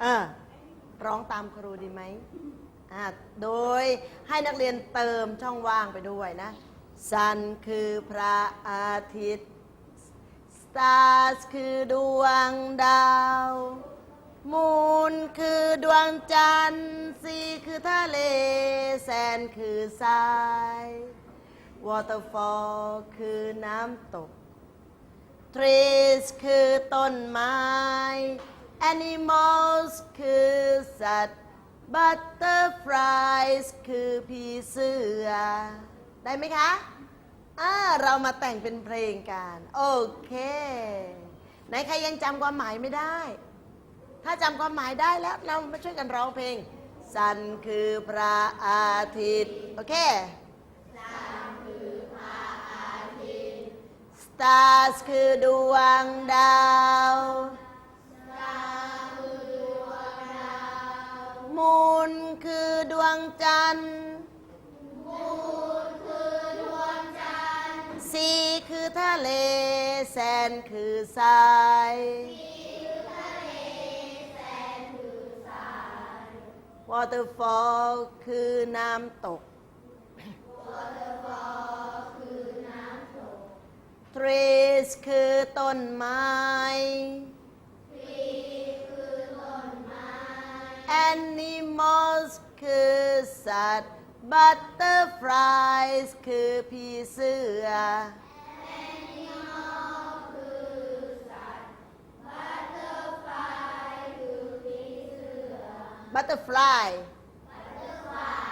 เออร้องตามครูดีไหมอ่าโดยให้นักเรียนเติมช่องว่างไปด้วยนะ Sun คือพระอาทิตย์ Stars คือดวงดาว Moon คือดวงจันทร์ Sea คือทะเล Sand คือทราย Waterfall คือน้ำตก Trees คือต้นไม้ Animals คือสัตว์ Butterflies คือผีเสื้อได้ไหมคะอ่าเรามาแต่งเป็นเพลงกัน โอเคไหนใครยังจำความหมายไม่ได้ ถ้าจำความหมายได้แล้วเรามาช่วยกันร้องเพลง สันคือพระอาทิตย์ โอเค Stars คือดวงดาว Moon คือดวงจันทร์ Sea คือทะเล Sand คือทราย Waterfall คือน้ำตก Trees คือต้นไม้ Animals คือสัตว์ Butterflies คือผีเสื้อ Butterfly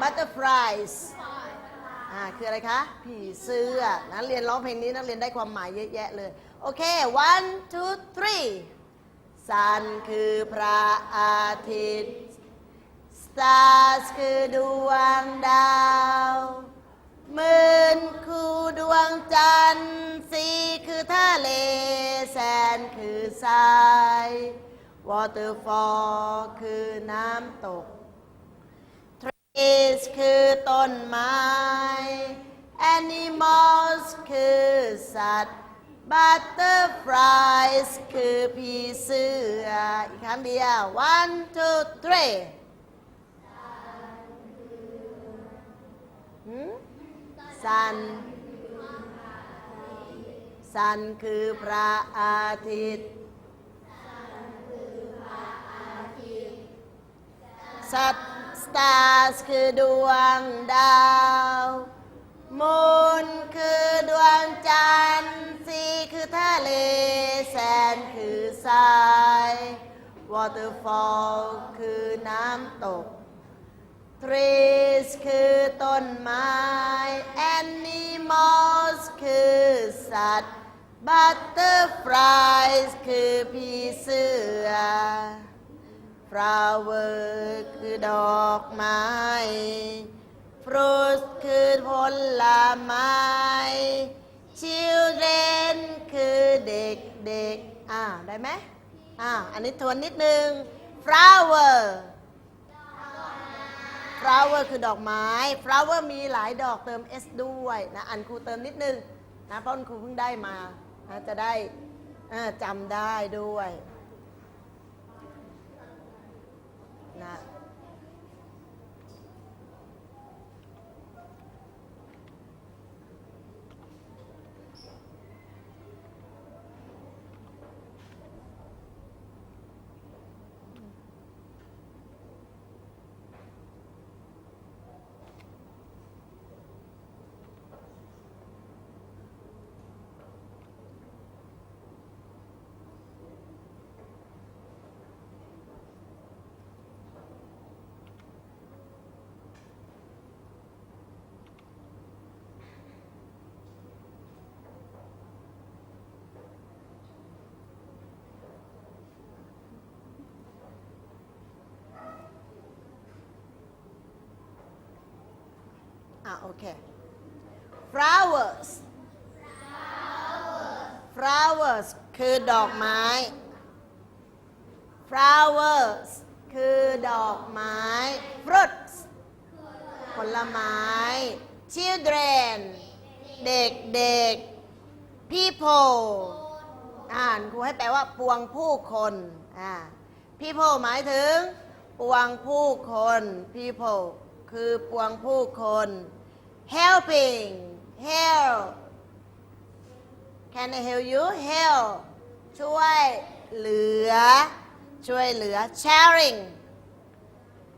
Butterflies อ่าคืออะไรคะผีเสื้อนักเรียนร้องเพลงนี้นักเรียนได้ความหมายเยอะแยะเลย โอเค one two three Sun คือพระอาทิตย์ Stars คือดวงดาว Moon คือดวงจันทร์ Sea คือทะเล Sand คือทราย Waterfall คือน้ำตก Trees คือต้นไม้ Animals คือสัตว์ Butterflies คือผีเสื้ออีกครั้งเดียว one two three หืม Sun Sun คือพระอาทิตย์ สัตว์ stars คือดวงดาว moon คือดวงจันทร์ sea คือทะเล sand คือทราย waterfall คือน้ำตก trees คือต้นไม้ animals คือสัตว์ butterflies คือผีเสื้อ flower คือดอกไม้ fruit คือผลไม้ children คือเด็กเด็กอ่าได้ไหมอ่าอันนี้ทวนนิดนึง flower flower คือดอกไม้ flower มีหลายดอกเติม s ด้วยนะอันครูเติมนิดนึงนะเพราะครูเพิ่งได้มานะจะได้จำได้ด้วยนะ อะโอเค flowers flowers คือดอกไม้ flowers คือดอกไม้ fruits ผลไม้ children เด็กเด็ก people อ่านครูให้แปลว่าปวงผู้คนอ่า people หมายถึง ปวงผู้คน people คือปวงผู้คน helping help can I help you help ช่วยเหลือ ช่วยเหลือ sharing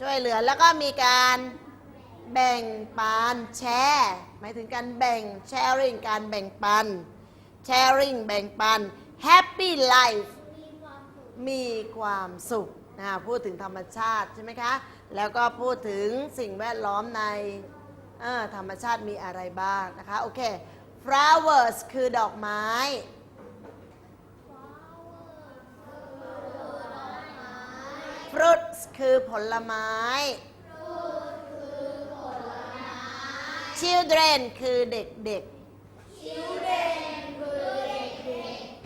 ช่วยเหลือแล้วก็มีการแบ่งปันแชร์หมายถึงการแบ่ง sharing การแบ่งปัน sharing แบ่งปัน happy life มีความสุขนะพูดถึงธรรมชาติใช่ไหมคะ แล้วก็พูดถึงสิ่งแวดล้อมในธรรมชาติมีอะไรบ้างนะคะ โอเค flowers คือดอกไม้ fruits คือผลไม้ children คือเด็กๆ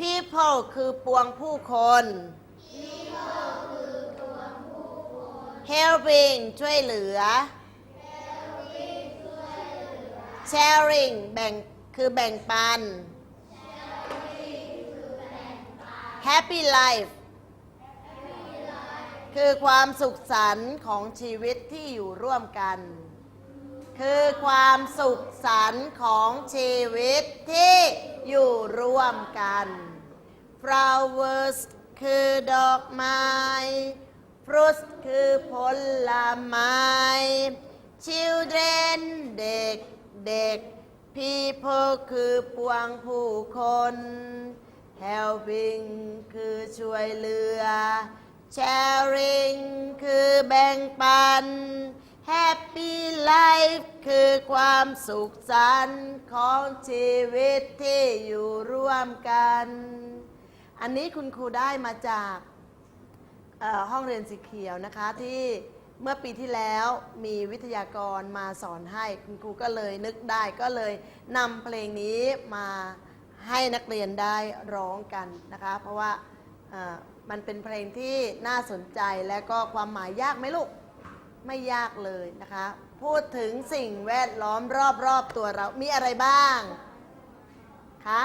people คือปวงผู้คน helping ช่วยเหลือ sharing แบ่งคือแบ่งปัน happy life คือความสุขสันต์ของชีวิตที่อยู่ร่วมกัน คือความสุขสันต์ของชีวิตที่อยู่ร่วมกัน flowers คือดอกไม้ fruit คือผลไม้ children เด็กเด็ก people คือปวงผู้คน helping คือช่วยเหลือ sharing คือแบ่งปัน happy life คือความสุขสันต์ของชีวิตที่อยู่ร่วมกัน อันนี้คุณครูได้มาจาก เอ่อห้องเรียนสีเขียวนะคะที่เมื่อปีที่แล้วมีวิทยากรมาสอนให้คุณครูก็เลยนึกได้ก็เลยนำเพลงนี้มาให้นักเรียนได้ร้องกันนะคะ เพราะว่าเอ่อมันเป็นเพลงที่น่าสนใจและก็ความหมายยากไหมลูก ไม่ยากเลยนะคะ พูดถึงสิ่งแวดล้อมรอบๆตัวเรา มีอะไรบ้าง คะ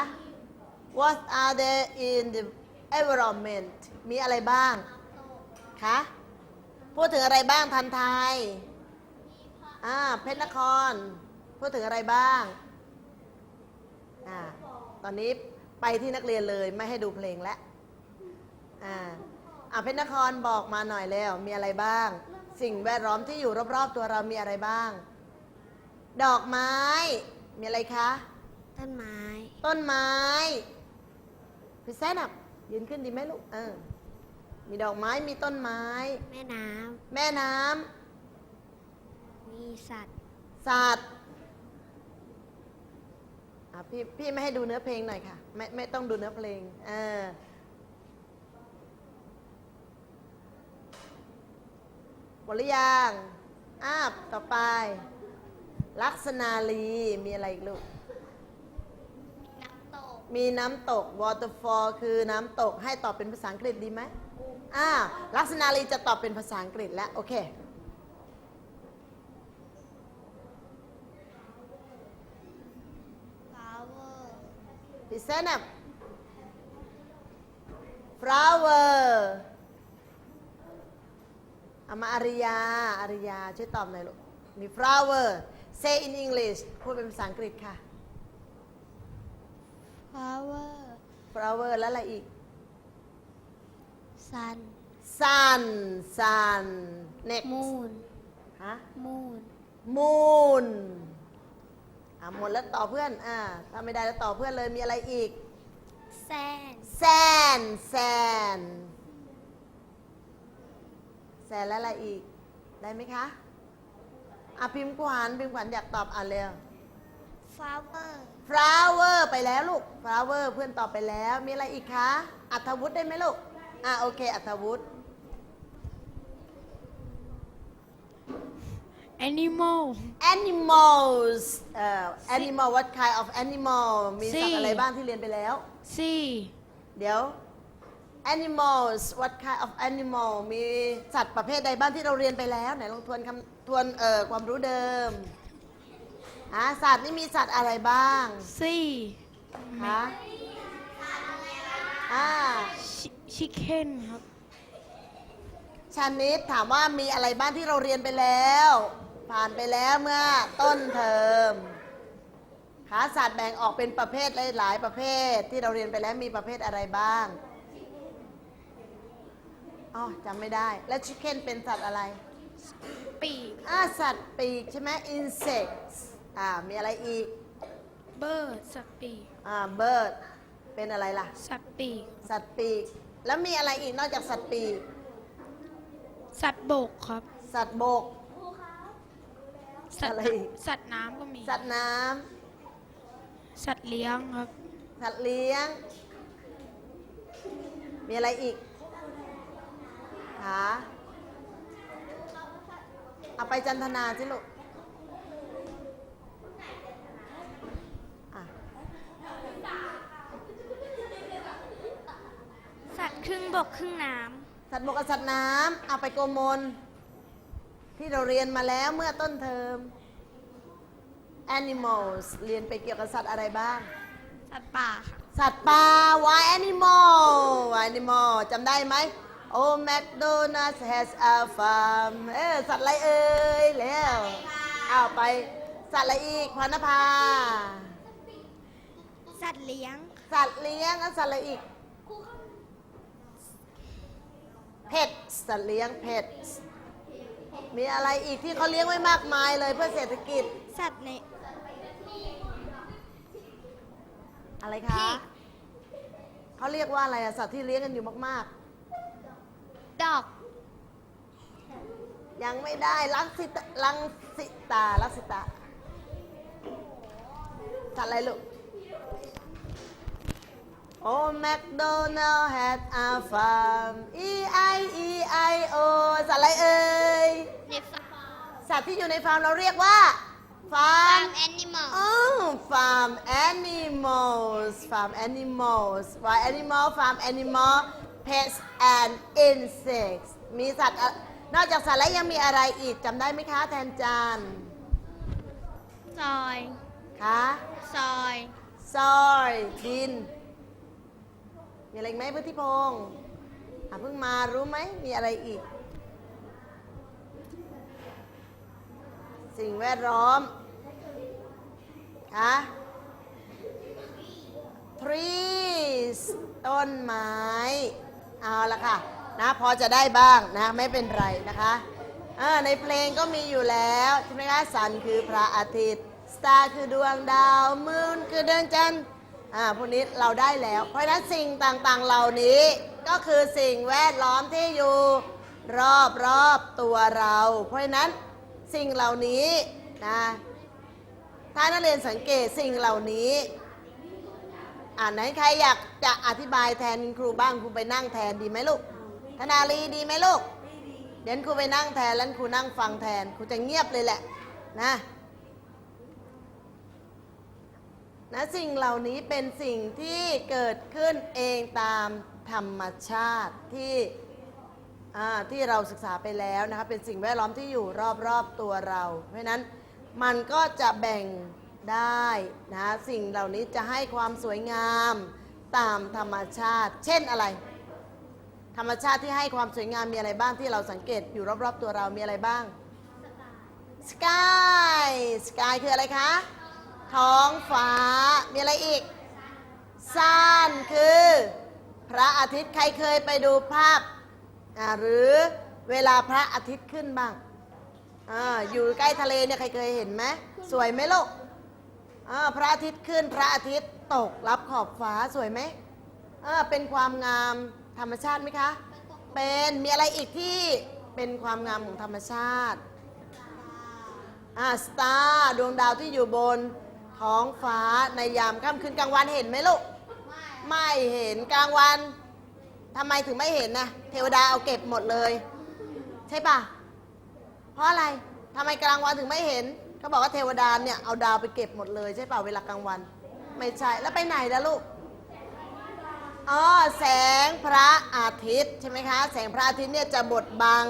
What are there in the environment มีอะไรบ้าง คะพูดถึงอะไรบ้างทันไทยอ่าเพชรนคร พูดถึงอะไรบ้างอ่าตอนนี้ไปที่นักเรียนเลยไม่ให้ดูเพลงแล้วอ่าอ่าเพชรนครบอกมาหน่อยแล้วมีอะไรบ้าง สิ่งแวดล้อมที่อยู่รอบๆตัวเรามีอะไรบ้าง ดอกไม้ มีอะไรคะ ต้นไม้ ต้นไม้พี่แซนับยืนขึ้นดีไหมลูกเออ มีดอกไม้มีต้นไม้ แม่น้แม่น้ำมีสัตว์ำสัตว์อะพี่พี่ไม่ให้ดูเนื้อเพลงหน่อยค่ะ ไม่ไม่ต้องดูเนื้อเพลงเออหมดหรือยังอ้าบต่อไป ลักษณาลีมีอะไรอีกลูก น้ำตก มีน้ำตก waterfall คือน้ำตกให้ตอบเป็นภาษาอังกฤษดีไหม อ่าลักษณะลีจะตอบเป็นภาษาอังกฤษแล้วโอเคฟลาวเวอร์ดิเซน flower อามาอาริยาอาริยาช่วยตอบหน่อยลูกมี flower say in English พูดเป็นภาษาอังกฤษค่ะฟลาวเวอร์ flower แล้วอะไรอีก ซัน sun sun next มูนฮะมูน moon อะหมดแล้วต่อเพื่อนอ่าถ้าไม่ได้แล้วต่อเพื่อนเลยมีอะไรอีกแซน sand sand แซนแล้วอะไรอีก ได้ไหมคะอะพิมพ์ขวัญพิมพ์ขวัญอยากตอบอ่านเร็วฟลาวเวอร์ flower ไปแล้วลูก flower เพื่อนตอบไปแล้ว มีอะไรอีกคะอัธวุฒิได้ไหมลูก อะโอเค อัธวุฒิแอนิมอล animals เอ่อ animal what kind of animal มีสัต Sea ว์อะไรบ้างที่เรียนไปแล้วซีเดี๋ยว animals what kind of animal มีสัตว์ประเภทใดบ้างที่เราเรียนไปแล้วไหนลองทวนคำทวนเอ่อความรู้เดิมอะสัตว์นี่มีสัตว์อะไรบ้างซีคะอ่า ชิคเก้นครับ ชานิดถามว่ามีอะไรบ้างที่เราเรียนไปแล้ว ผ่านไปแล้วเมื่อต้นเทอมขาศาสตร์แบ่งออกเป็นประเภทหลาย ๆ ประเภท ที่เราเรียนไปแล้วมีประเภทอะไรบ้างอ๋อจำไม่ได้ แล้วชิคเก้นเป็นสัตว์อะไร ปีกอ่าสัตว์ปีกใช่ไหม insects อ่ามีอะไรอีก เบิร์ดสัตว์ปีกอ่า bird เป็นอะไรล่ะ สัตว์ปีกสัตว์ปีก แล้วมีอะไรอีกนอกจากสัตว์ปีกสัตว์บกครับ สัตว์บก สัตว์อะไรอีก สัตว์น้ำก็มี สัตว์น้สัตว์เลี้ยงครับำสัตว์เลี้ยง มีอะไรอีกคะเอาไปจันทนาสิลูกอะ สัตว์ ครึ่งบกครึ่งน้สัตว์บกกับสัตว์น้ำเอาไปโกมล ที่เราเรียนมาแล้วเมื่อต้นเทอม animals เรียนไปเกี่ยวกับสัตว์อะไรบ้างำสัตว์ป่าค่ะ สัตว์ป่า wild animal wild animal จำได้ไหม Oh McDonald's has a farm เออสัตว์อะไรเอ่ยแล้วเอาไปสัตว์อะไรอีกพรณภา สัตว์เลี้ยง สัตว์เลี้ยงแล้วสัตว์อะไรอีก pet สัตว์เลี้ยง pet มีอะไรอีกที่เขาเลี้ยงไว้มากมายเลยเพื่อเศรษฐกิจ สัตว์ในอะไรคะ เขาเรียกว่าอะไรอะสัตว์ที่เลี้ยงกันอยู่มาก ดอก ๆ ยังไม่ได้ลังสิตลังสิตาลังสิตาสัตว์อะไรลูก Oh McDonald had a farm E I E I O สัตว์อะไรเอ่ย ในฟาร์มสัตว์ที่อยู่ในฟาร์มเราเรียกว่า ฟาร์มแอนิมอล Oh, farm animals, farm animals, wild animal, farm animal, pets and insects มีสัตว์อะนอกจากสัตว์แล้วยังมีอะไรอีกจำได้ไหมคะแทนจานซอย คะ ซอย ซอยดิน มีอะไรไหมพุทธิพงศ์อะเพิ่งมารู้ไหมมีอะไรอีก สิ่งแวดล้อมคะ trees ต้นไม้ เอาละค่ะนะพอจะได้บ้างนะไม่เป็นไรนะคะในเพลงก็มีอยู่แล้วใช่ไหมคะ sun คือพระอาทิตย์ star คือดวงดาว moon คือเดวงจันทร์ อ่าพวกนี้เราได้แล้ว เพราะฉะนั้นสิ่งต่างๆเหล่านี้ก็คือสิ่งแวดล้อมที่อยู่รอบรอบๆตัวเรา เพราะฉะนั้นสิ่งเหล่านี้นะถ้านักเรียนสังเกตสิ่งเหล่านี้อ่านไหนใครอยากจะอธิบายแทนครูบ้างครูไปนั่งแทนดีไหมลูกธนาลีดีไหมลูก เดี๋ยวครูไปนั่งแทนแล้วครูนั่งฟังแทนครูจะเงียบเลยแหละนะ นะสิ่งเหล่านี้เป็นสิ่งที่เกิดขึ้นเองตามธรรมชาติที่ที่เราศึกษาไปแล้วนะคะเป็นสิ่งแวดล้อมที่อยู่รอบๆตัวเรา เพราะฉะนั้นมันก็จะแบ่งได้นะสิ่งเหล่านี้จะให้ความสวยงามตามธรรมชาติ เช่นอะไร ธรรมชาติที่ให้ความสวยงามมีอะไรบ้างที่เราสังเกตอยู่รอบๆตัวเรามีอะไรบ้างสกายสกายคืออะไรคะ ท้องฟ้า มีอะไรอีกซันคือ พระอาทิตย์ใครเคยไปดูภาพ หรือเวลาพระอาทิตย์ขึ้นบ้างออยู่ใกล้ทะเลเนี่ยใครเคยเห็นไหมสวยไหมลูกพระอาทิตย์ขึ้นพระอาทิตย์ตกรับขอบฟ้าสวยไหมอ่าเป็นความงามธรรมชาติไหมคะ เป็นมีอะไรอีกที่เป็นความงามของธรรมชาติอ่าสตาร์ดวงดาวที่อยู่บน ท้องฟ้าในยามค่ำคืนกลางวันเห็นไหมลูก ไม่เห็นกลางวันทำไมถึงไม่เห็นนะเทวดาเอาเก็บหมดเลย ใช่ปะเพราะอะไรทำไมกลางวันถึงไม่เห็นเขาบอกว่าเทวดาเนี่ยเอาดาวไปเก็บหมดเลยใช่ป่ะเวลากลางวัน ไม่ใช่แล้วไปไหนแล้วลูกอ๋อแสงพระอาทิตย์ใช่ไหมคะ แสงพระอาทิตย์เนี่ยจะบดบัง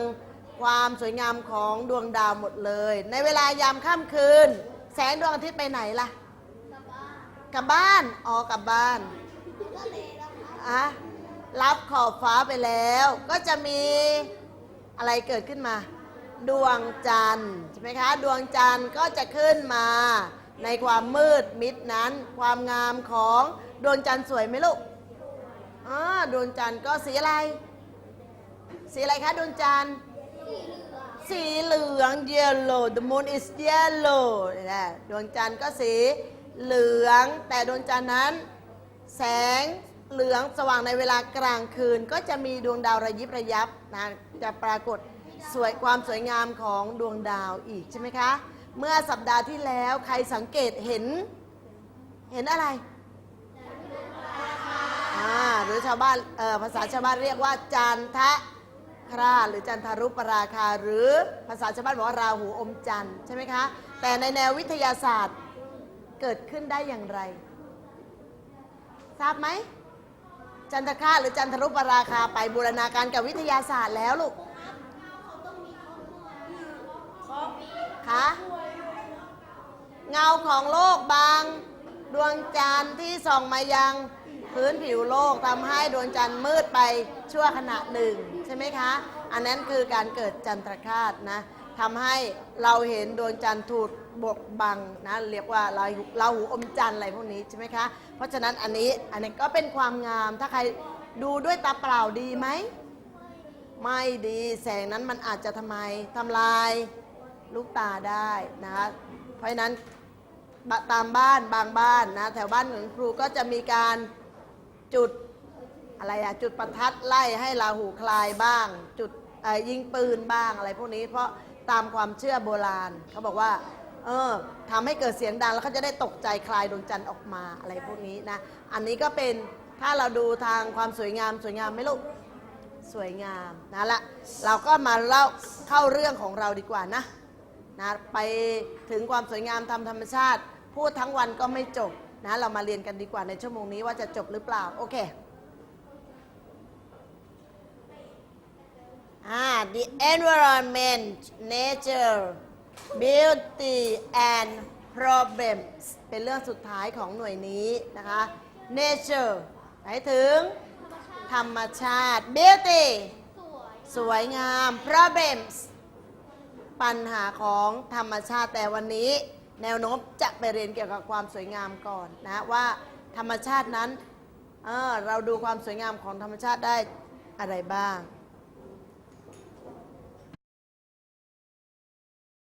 ความสวยงามของดวงดาวหมดเลย ในเวลายามค่ำคืน แสงดวงอาทิตย์ไปไหนล่ะ กลับบ้าน อ๋อ กลับบ้านอะรับขอบฟ้าไปแล้ว ก็จะมีอะไรเกิดขึ้นมา ดวงจันทร์ใช่ไหมคะ ดวงจันทร์ก็จะขึ้นมา ในความมืดมิดนั้น ความงามของดวงจันทร์สวยไหมลูกอ่าดวงจันทร์ก็สีอะไร สีอะไรคะดวงจันทร์ สีเหลือง yellow the moon is yellow นี่แหละดวงจันทร์ก็สีเหลือง แต่ดวงจันทร์นั้น แสงเหลืองสว่างในเวลากลางคืน ก็จะมีดวงดาวระยิบระยับนะจะปรากฏสวยความสวยงามของดวงดาวอีกใช่ไหมคะ เมื่อสัปดาห์ที่แล้วใครสังเกตเห็น เห็นอะไรอ่าหรือชาวบ้านเอ่อภาษาชาวบ้านเรียกว่าจันทะ คราหรือจันทรุปราคา หรือภาษาชาวบ้านบอกว่าราหูอมจันทร์ใช่ไหมคะ แต่ในแนววิทยาศาสตร์เกิดขึ้นได้อย่างไร ทราบไหม จันทคราหรือจันทรุปราคาไปบูรณาการกับวิทยาศาสตร์แล้วลูกคะเงาของโลกบาง ดวงจันทร์ที่ส่องมายังพื้นผิวโลกทำให้ดวงจันทร์มืดไปชั่วขณะหนึ่ง ใช่ไหมคะ อันนั้นคือการเกิดจันทรคราสนะทำให้เราเห็นดวงจันทร์ถูกบดบังนะเรียกว่าเราเราหูอมจันทร์อะไรพวกนี้ใช่ไหมคะ เพราะฉะนั้นอันนี้อันนี้ก็เป็นความงามถ้าใครดูด้วยตาเปล่าดีไหมไม่ดีแสงนั้นมันอาจจะทำไมทำลายลูกตาได้นะคะเพราะฉะนั้นบะตามบ้านบางบ้านนะแถวบ้านของครูก็จะมีการจุด อะไรอะจุดประทัดไล่ให้ราหูคลายบ้าง จุดยิงปืนบ้างอะไรพวกนี้ เพราะตามความเชื่อโบราณเขาบอกว่าเออทำให้เกิดเสียงดังแล้วเขาจะได้ตกใจคลายดวงจันทร์ออกมาอะไรพวกนี้นะอันนี้ก็เป็นถ้าเราดูทางความสวยงามสวยงามไหมลูกสวยงามนะละเราก็มาเล่าเข้าเรื่องของเราดีกว่านะนะไปถึงความสวยงามทำธรรมชาติ พูดทั้งวันก็ไม่จบนะเรามาเรียนกันดีกว่าในชั่วโมงนี้ว่าจะจบหรือเปล่า โอเค the environment nature beauty and problems เป็นเรื่องสุดท้ายของหน่วยนี้นะคะ nature หมายถึง ธรรมชาติ beauty สวยสวยงาม problems ปัญหาของธรรมชาติแต่วันนี้ แนวโน้มจะไปเรียนเกี่ยวกับความสวยงามก่อนนะว่าธรรมชาตินั้นเออเราดูความสวยงามของธรรมชาติได้อะไรบ้าง